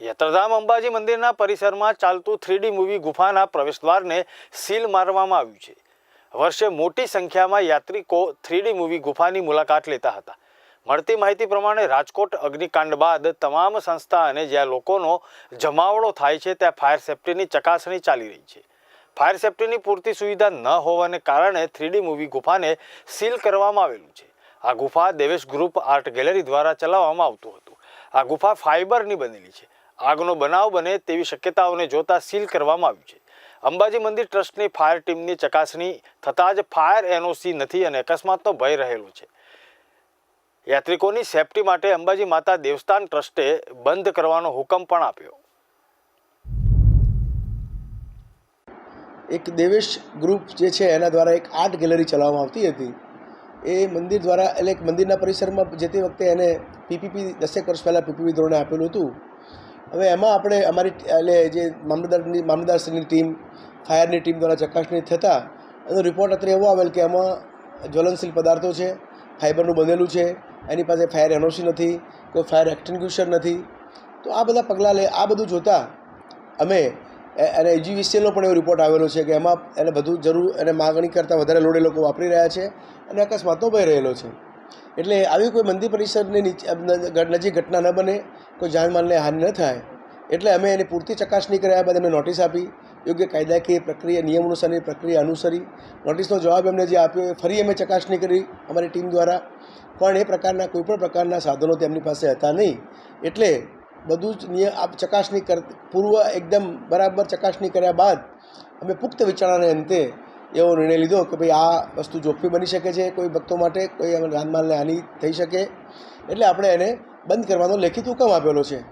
યાત્રાધામ અંબાજી મંદિરના પરિસરમાં ચાલતું થ્રીડી મૂવી ગુફાના પ્રવેશદ્વારને સીલ મારવામાં આવ્યું છે. વર્ષે મોટી સંખ્યામાં યાત્રિકો થ્રીડી મૂવી ગુફાની મુલાકાત લેતા હતા. મળતી માહિતી પ્રમાણે રાજકોટ અગ્નિકાંડ બાદ તમામ સંસ્થા અને જ્યાં લોકોનો જમાવડો થાય છે, ત્યાં ફાયર સેફ્ટીની ચકાસણી ચાલી રહી છે. ફાયર સેફ્ટીની પૂરતી સુવિધા ન હોવાને કારણે થ્રીડી મૂવી ગુફાને સીલ કરવામાં આવેલું છે. આ ગુફા દેવેશ ગ્રુપ આર્ટ ગેલેરી દ્વારા ચલાવવામાં આવતું હતું. આ ગુફા ફાઇબરની બનેલી છે. આગનો બનાવ બને તેવી શક્યતાઓને જોતા સીલ કરવામાં આવ્યું છે. અંબાજી મંદિર ટ્રસ્ટની ફાયર ટીમની ચકાસણી થતાં જ ફાયર એનઓસી નથી અને અકસ્માતનો ભય રહેલો છે. યાત્રિકોની સેફટી માટે અંબાજી માતા દેવસ્થાન ટ્રસ્ટે બંધ કરવાનો હુકમ પણ આપ્યો. એક દેવેશ ગ્રુપ જે છે એના દ્વારા એક આર્ટ ગેલેરી ચલાવવામાં આવતી હતી. એ મંદિર દ્વારા એટલે એક મંદિરના પરિસરમાં જતી વખતે એને પીપીપી દસેક વર્ષ પહેલાં પીપીપી ધોરણે આપેલું હતું. હવે એમાં આપણે અમારી એટલે જે મામલતદારની મામલતદારશ્રીની ટીમ, ફાયરની ટીમ દ્વારા ચકાસણી થતાં એનો રિપોર્ટ અત્યારે એવો આવેલ કે એમાં જ્વલનશીલ પદાર્થો છે, ફાઇબરનું બનેલું છે, એની પાસે ફાયર એનઓસી નથી, કોઈ ફાયર એક્સટિંગ્યુશર નથી. તો આ બધા પગલાં લે, આ બધું જોતાં અમે અને એજીવીસીએલનો પણ એવો રિપોર્ટ આવેલો છે કે એમાં એને બધું જરૂર, એને માગણી કરતાં વધારે લોડ લોકો વાપરી રહ્યા છે અને અકસ્માતનો ભય રહેલો છે. એટલે આવી કોઈ મંદિર પરિસરની નજીક ઘટના ન બને, કોઈ જાનમાલને હાનિ ન થાય. એટલે અમે એની પૂરતી ચકાસણી કર્યા બાદ એમને નોટિસ આપી. યોગ્ય કાયદાકીય પ્રક્રિયા નિયમ અનુસારની પ્રક્રિયા અનુસરી. નોટિસનો જવાબ એમને જે આપ્યો એ ફરી અમે ચકાસણી કરી અમારી ટીમ દ્વારા. પણ એ પ્રકારના કોઈપણ પ્રકારના સાધનો તેમની પાસે હતા નહીં. એટલે બધું જ નિયમ આપ ચકાસણી કર પૂર્વ એકદમ બરાબર ચકાસણી કર્યા બાદ અમે પુખ્ત વિચારણાને અંતે એવો નિર્ણય લીધો કે ભાઈ આ વસ્તુ જોખમી બની શકે છે કોઈ ભક્તો માટે, કોઈ જાનમાલને હાનિ થઈ શકે. એટલે આપણે એને બંધ કરવાનો લેખિત હુકમ આપેલો છે.